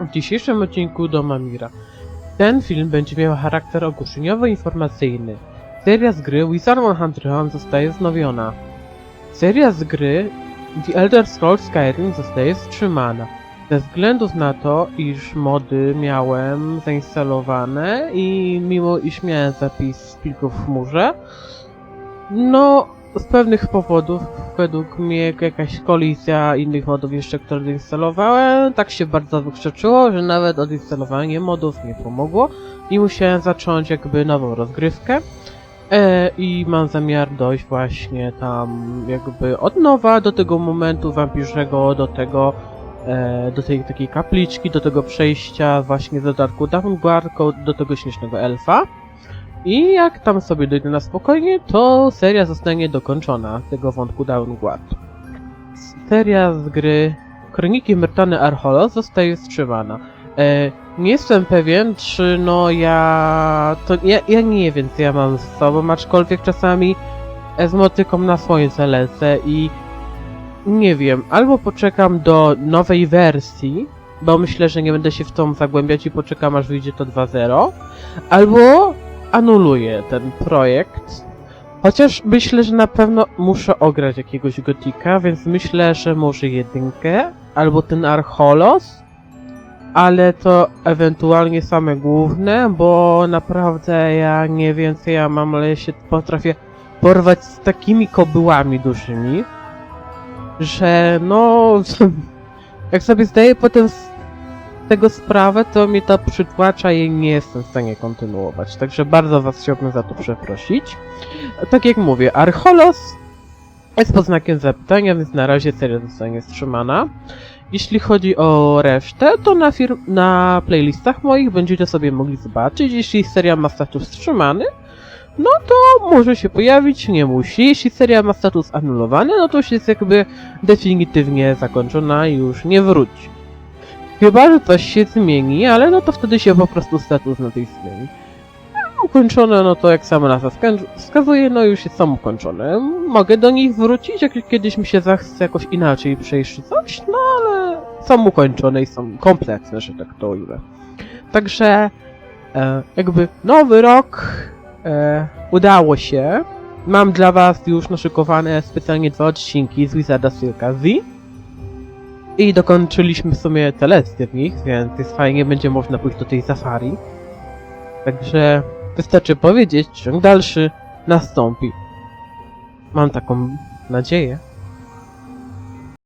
W dzisiejszym odcinku do Mamira. Ten film będzie miał charakter ogłoszeniowo-informacyjny. Seria z gry Wizard 100 zostaje wznowiona. Seria z gry The Elder Scrolls Skyrim zostaje wstrzymana. Ze względów na to, iż mody miałem zainstalowane i mimo iż miałem zapis plików w chmurze, no z pewnych powodów, według mnie jakaś kolizja innych modów jeszcze, które zainstalowałem, tak się bardzo wykrzeczyło, że nawet odinstalowanie modów nie pomogło i musiałem zacząć jakby nową rozgrywkę. E, I mam zamiar dojść właśnie tam jakby od nowa do tego momentu wampirzego, do tego e, do tej takiej kapliczki, do tego przejścia właśnie z dodatku Dawnguard, do tego śmiesznego elfa. I jak tam sobie dojdę na spokojnie, to seria zostanie dokończona tego wątku Downguard. Seria z gry Kroniki Myrtany Archolos zostaje wstrzymana. E, nie jestem pewien, czy no ja... To ja, ja nie wiem, co ja mam z sobą, aczkolwiek czasami z motyką na słońce lecę i nie wiem, albo poczekam do nowej wersji, bo myślę, że nie będę się w tą zagłębiać i poczekam aż wyjdzie to 2.0, albo anuluję ten projekt. Chociaż myślę, że na pewno muszę ograć jakiegoś gotika, więc myślę, że może jedynkę, albo ten Archolos, ale to ewentualnie same główne, bo naprawdę ja nie wiem co ja mam, ale ja się potrafię porwać z takimi kobyłami dużymi, że no, jak sobie zdaję potem tego sprawę, to mnie to przytłacza i nie jestem w stanie kontynuować. Także bardzo was chciałbym za to przeprosić. Tak jak mówię, Archolos jest pod znakiem zapytania, więc na razie seria zostanie wstrzymana. Jeśli chodzi o resztę, to na, na playlistach moich będziecie sobie mogli zobaczyć. Jeśli seria ma status wstrzymany, no to może się pojawić, nie musi. Jeśli seria ma status anulowany, no to już jest jakby definitywnie zakończona i już nie wróci. Chyba, że coś się zmieni, ale no to wtedy się po prostu status na tej zmieni. A Ukończone, no to jak sama nazwa wska- wskazuje, no już jest są ukończone. Mogę do nich wrócić, jak kiedyś mi się zachce jakoś inaczej przejść coś, no ale są ukończone i są kompletne, że tak to ujmę. Także e, jakby nowy rok e, udało się. Mam dla was już naszykowane specjalnie dwa odcinki z Wizarda Silka Z. I dokończyliśmy w sumie telesy w nich, więc jest fajnie, będzie można pójść do tej safari. Także wystarczy powiedzieć, ciąg dalszy nastąpi. Mam taką nadzieję.